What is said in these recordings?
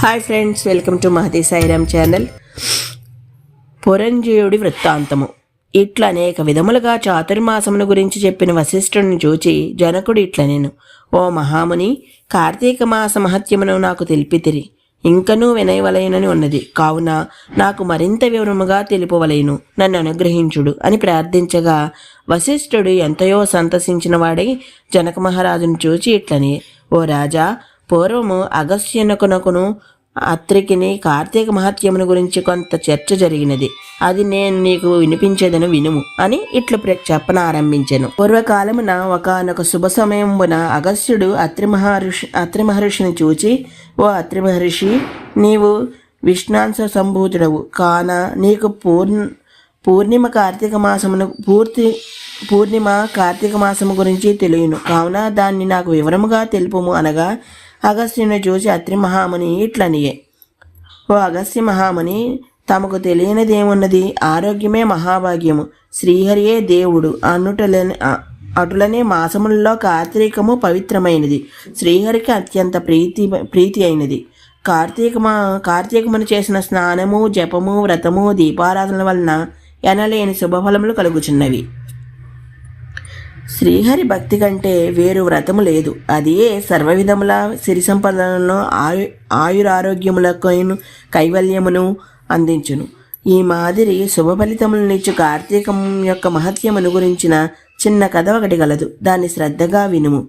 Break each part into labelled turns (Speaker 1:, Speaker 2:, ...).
Speaker 1: Hi friends welcome to Mahathi Sairam channel. పురంజీవుడి వృత్తాంతము. ఇట్లా అనేక విధములుగా చాతుర్మాసమును గురించి చెప్పిన వశిష్ఠుడిని చూచి జనకుడు ఇట్ల నేను ఓ మహాముని కార్తీక మాస మహత్యమును నాకు తెలిపితిరి. ఇంకనూ వినయవలయనని ఉన్నది. కావున నాకు మరింత వివరముగా తెలుపవలయను నన్ను అనుగ్రహించుడు అని ప్రార్థించగా వశిష్ఠుడు ఎంతయో సంతసించిన వాడై జనక మహారాజును చూచి ఇట్లని ఓ రాజా పూర్వము అగస్త్యనకునకును అత్రికిని కార్తీక మహత్యమును గురించి కొంత చర్చ జరిగినది. అది నేను నీకు వినిపించేదను వినుము అని ఇట్లు ప్ర- చెప్పనారంభించెను పూర్వకాలమున ఒకనొక శుభ సమయమున అగస్త్యుడు అత్రి మహర్షి అత్రి మహర్షిని చూచి ఓ అత్రి మహర్షి నీవు విష్ణాంశ సంభూతుడవు. కాన నీకు పూర్ణ పూర్ణిమ కార్తీక మాసమును పూర్తి పూర్ణిమ కార్తీక మాసము గురించి తెలియను. కావున దాన్ని నాకు వివరముగా తెలుపుము అనగా అగస్త్యుని చూసి అత్రి మహాముని ఇట్లనియే. ఓ అగస్త్య మహాముని తమకు తెలియనిదేమున్నది? ఆరోగ్యమే మహాభాగ్యము. శ్రీహరియే దేవుడు. అన్నుటలని అటులనే మాసములలో కార్తీకము పవిత్రమైనది. శ్రీహరికి అత్యంత ప్రీతి ప్రీతి అయినది. కార్తీకమా కార్తీకమును చేసిన స్నానము జపము వ్రతము దీపారాధన వలన ఎనలేని శుభఫలములు కలుగుచున్నవి. శ్రీహరి భక్తి కంటే వేరు వ్రతము లేదు. అదియే సర్వవిధముల సిరి సంపదలను ఆయు ఆయురారోగ్యములకు కైవల్యమును అందించును. ఈ మాదిరి శుభ ఫలితములనిచ్చు కార్తీకం యొక్క మహత్యమును గురించిన చిన్న కథ ఒకటి గలదు. దాన్ని శ్రద్ధగా వినుము.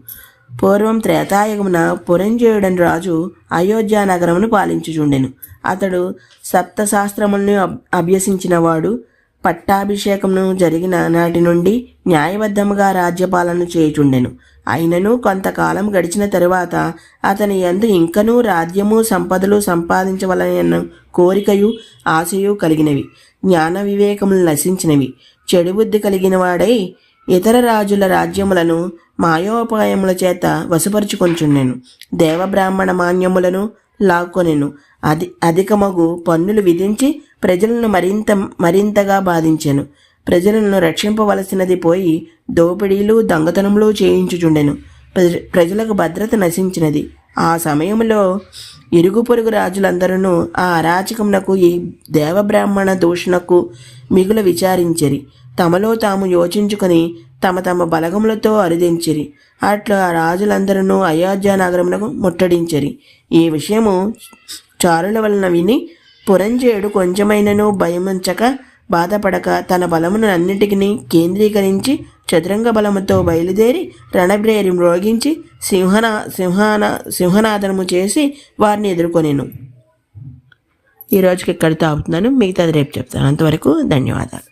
Speaker 1: పూర్వం త్రేతాయుగమున పురంజయుడని రాజు అయోధ్య నగరమును పాలించుచుండెను. అతడు సప్తశాస్త్రములను అబ్- అభ్యసించినవాడు. పట్టాభిషేకమును జరిగిన నాటి నుండి న్యాయబద్ధముగా రాజ్యపాలన చేయుచుండెను. అయినను కొంతకాలం గడిచిన తరువాత అతని యందు ఇంకనూ రాజ్యము సంపదలు సంపాదించవలన కోరికయు ఆశయు కలిగినవి. జ్ఞాన వివేకములు నశించినవి. చెడు బుద్ధి కలిగిన వాడై ఇతర రాజుల రాజ్యములను మాయోపాయముల చేత వశపరుచుకొంచుండెను. దేవబ్రాహ్మణ మాన్యములను లాక్కొనెను. అది అధికమగు పన్నులు విధించి ప్రజలను మరింత మరింతగా బాధించెను. ప్రజలను రక్షింపవలసినది పోయి దోపిడీలు దొంగతనములు చేయించుచుండెను. ప్రజ- ప్రజలకు భద్రత నశించినది. ఆ సమయంలో ఇరుగు పొరుగు రాజులందరూ ఆ అరాచకమునకు ఈ దేవబ్రాహ్మణ దూషణకు మిగుల విచారించిరి. తమలో తాము యోచించుకొని తమ తమ బలగములతో అరుదించిరి. అట్లా ఆ రాజులందరూ అయోధ్య నగరమునకు ముట్టడించిరి. ఈ విషయము చారుల వలన విని పురంజేయుడు కొంచెమైనను భయముంచక బాధపడక తన బలమును అన్నిటికీ కేంద్రీకరించి చతురంగ బలముతో బయలుదేరి రణబ్రేరి మ్రోగించి సింహన సింహాన సింహనాదనము చేసి వారిని ఎదుర్కొనేను. ఈ రోజుకి ఇక్కడితో ఆపుతున్నాను? మిగతాది రేపు చెప్తాను. అంతవరకు ధన్యవాదాలు.